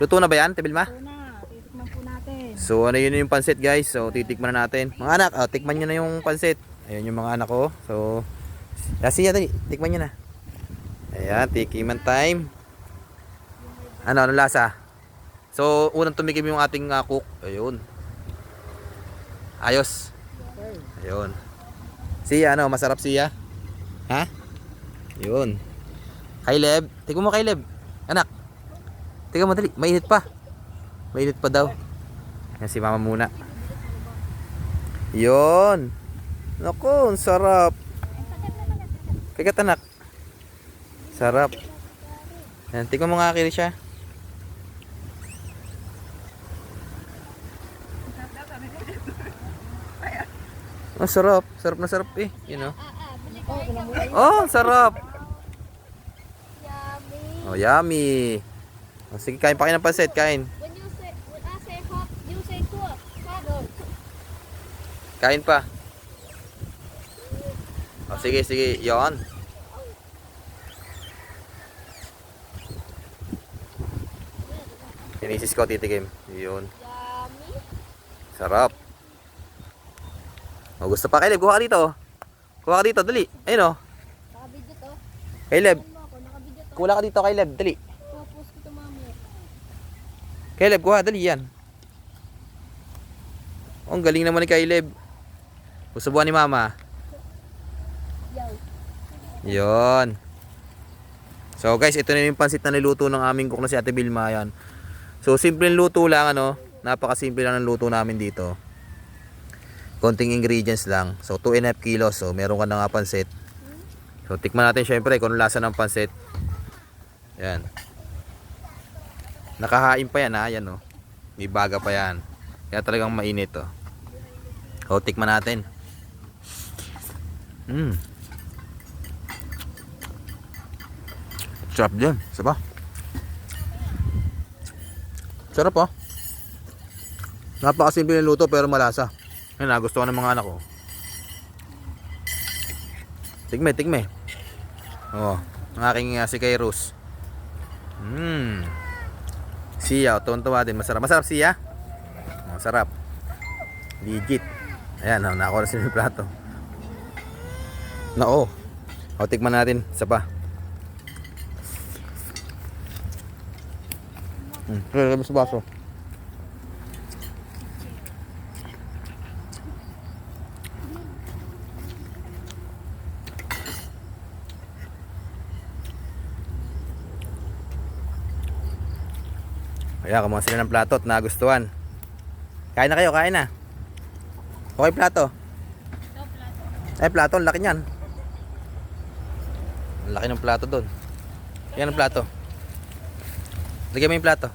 Luto na ba yan, Tebilma? Ito na, titikman po natin. So ano yun yung pansit guys. So titikman na natin. Mga anak, oh, tikman nyo na yung pansit. Ayun yung mga anak ko. So Yasi ya tadi, tikman nyo na. Ayan, tikiman time. Ano, ano lasa? So unang tumikim yung ating uh, cook. Ayun. Ayos. Ayun. Siya ano, masarap siya. Ha? Yun. Kaileb, tikman mo Kaileb. Anak. Tingnan mo dali, mainit pa. Mainit pa daw. Yan si mama muna. Yon. Naku, ang sarap. Kagat anak. Sarap. Yan, tingnan mo nga kiri siya. Ang sarap. Sarap na sarap eh. You know. Oh, sarap. Yummy. Oh, yummy. Oh, sige, kain pa kayo ng pansit. Kain. When you say when I say hot, you say cool. Paddle. Kain pa. Oh, sige, sige. Yon. Pinisis ko, titikim. Yun. Yummy. Sarap. Oh, gusto pa, Caleb? Kuha ka dito. Kuha ka dito, dali. Ayun oh. Nakabidyo to. Caleb, kuha ka dito, Caleb. Dali. Tapos ko to mamaya. Caleb, kuha, dali yan. Oh, ang galing naman ni Caleb. Gusto buwan ni Mama. Yon. So guys, ito na yung pansit na niluto ng aming cook na si Ate Vilma. Yan. So simpleng luto lang ano. Napakasimple lang ng luto namin dito. Konting ingredients lang. So 2 and a kilos. So meron ka na nga pansit. So tikman natin syempre kung lasa ng pansit. Yan. Nakahain pa yan ha. Yan oh. May baga pa yan. Kaya talagang mainit oh. So tikman natin. Mm. Sarap din. Saba. Sarap oh. Napakasimple ng luto pero malasa. Ayun, nagustuhan ng mga anak ko. Tigme, tigme. Oh, ang aking uh, si Kairos. Mmm. Siya, oh, tuwan-tuwa din. Masarap. Masarap siya. Masarap. Legit. Ayan, oh, nakakuha na sila yung plato. Nako. O, tikman natin. Isa pa. Hmm, kaya sa baso. Kaya kumuha sila ng plato at nagustuhan. Kain na kayo, kain na. Okay, plato. Ay, plato, ang laki niyan. Ang laki ng plato doon. Yan ang plato. Lagyan mo yung plato.